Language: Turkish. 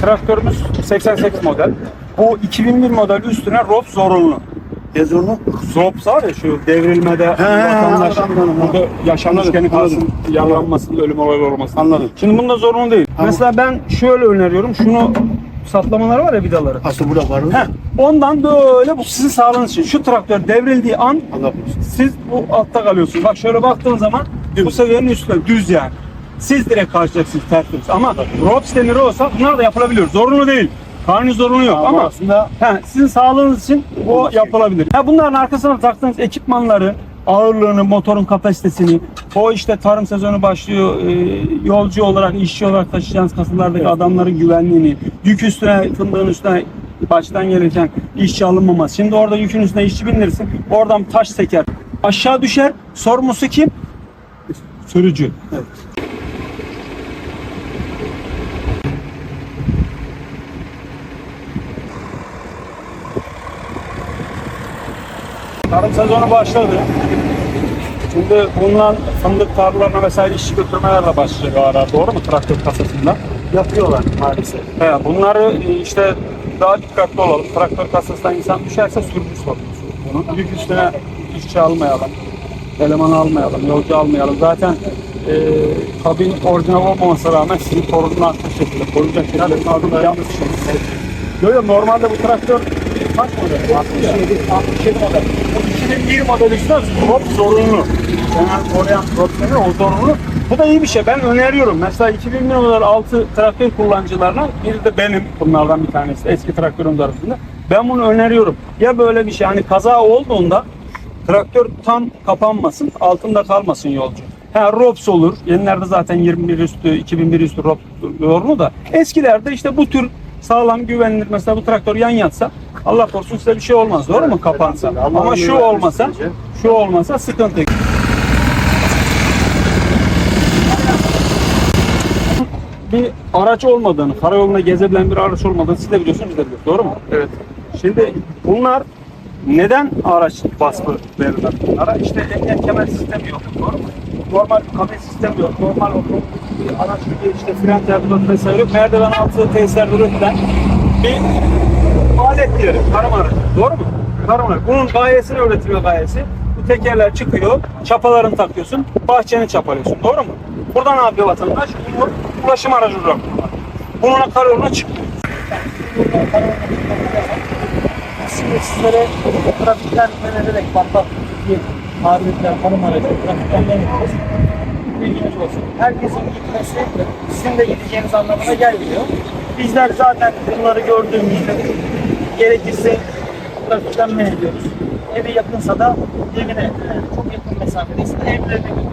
traktörümüz 88 model. Bu 2001 model üstüne ROP zorunlu. Gezonu. ROP var ya şu devrilmede vatandaş anladım, anladım. burada Anladım, kalsın, yaralanmasın, ölüm olayı olmasın. Anladım. Şimdi bunda zorunlu değil. Tamam. Mesela ben şöyle öneriyorum. Şunu saplamaları var ya vidaları. Aslı burada var mı? Heh, ondan böyle bu sizin sağlığınız için. Şu traktör devrildiği an korusun. siz bu altta kalıyorsunuz. Bak şöyle baktığın zaman bu seviyenin üstüne düz yani. Siz direkt karşılayacaksınız tertemiz. Ama road demiri olsa bunlar da yapılabilir. Zorunlu değil. Kanun zorunlu yok ama aslında he, sizin sağlığınız için o yapılabilir. Ha, bunların arkasına taktığınız ekipmanları, ağırlığını, motorun kapasitesini, o işte tarım sezonu başlıyor, e, yolcu olarak, işçi olarak taşıyacağınız kasılardaki adamların güvenliğini, yük üstüne, fındığın üstüne baştan gelirken işçi alınmaması. Şimdi orada yükün üstüne işçi bindirirsin, oradan taş seker, aşağı düşer, sorumlusu kim? Sürücü. Tarım sezonu başladı. Şimdi bundan fındık tarlalarına vesaire işçi götürmelerle başlayacak o ara. Doğru mu? Traktör kasasında. yapıyorlar maalesef. He, bunları e, işte daha dikkatli olalım. Traktör kasasından insan düşerse sürücü sorumlusu. Bunu yük üstüne işçi almayalım. Eleman almayalım, yolcu almayalım. Zaten e, kabin orijinal olmamasına rağmen sizin korunun artmış şekilde, koruyacak şekilde kabin yapmışsınız. Yok yok normalde bu traktör kaç model? 67, 67 model. Bu 2001 model işte drop zorunlu. Genel koruyan drop denir, o zorunlu. Bu da iyi bir şey. Ben öneriyorum. Mesela 2001 model 6 traktör kullanıcılarına biri de benim bunlardan bir tanesi. Eski traktörüm arasında. Ben bunu öneriyorum. Ya böyle bir şey hani kaza olduğunda traktör tam kapanmasın, altında kalmasın yolcu. Ha ROPS olur. Yenilerde zaten 21 üstü, 2001 üstü ROPS zorunlu da. Eskilerde işte bu tür sağlam güvenilir mesela bu traktör yan yatsa Allah korusun size bir şey olmaz. Doğru mu? Kapansa. Ama şu olmasa şu olmasa sıkıntı. Bir araç olmadığını, karayoluna gezebilen bir araç olmadığını siz de biliyorsunuz, biz de biliyoruz. Doğru mu? Evet. Şimdi bunlar neden araç vasfı verirler bunlara? İşte emniyet kemer sistemi yok. Doğru mu? Normal kabin sistemi yok. Normal otomobil bir araç gibi işte fren terbidatı vesaire yok. Merdiven altı tesislerde üretilen bir alet diyelim. Tarım aracı. Doğru mu? Tarım aracı. Bunun gayesini öğretiliyor gayesi. Bu tekerler çıkıyor, çapalarını takıyorsun, bahçeni çapalıyorsun. Doğru mu? Burada ne yapıyor vatandaş? Bunu ulaşım aracı olarak kullanıyor. Bununla karayoluna çıkıyor. Şimdi sizlere trafikten men ederek patlat diye tabir edilen tanım aracı trafikten men ediyoruz. Bilginiz olsun. Herkesin gitmesi sizin de gideceğiniz anlamına gelmiyor. Bizler zaten bunları gördüğümüzde gerekirse trafikten men ediyoruz. Evi yakınsa da evine, çok yakın mesafedeyse de evlerine gidiyoruz.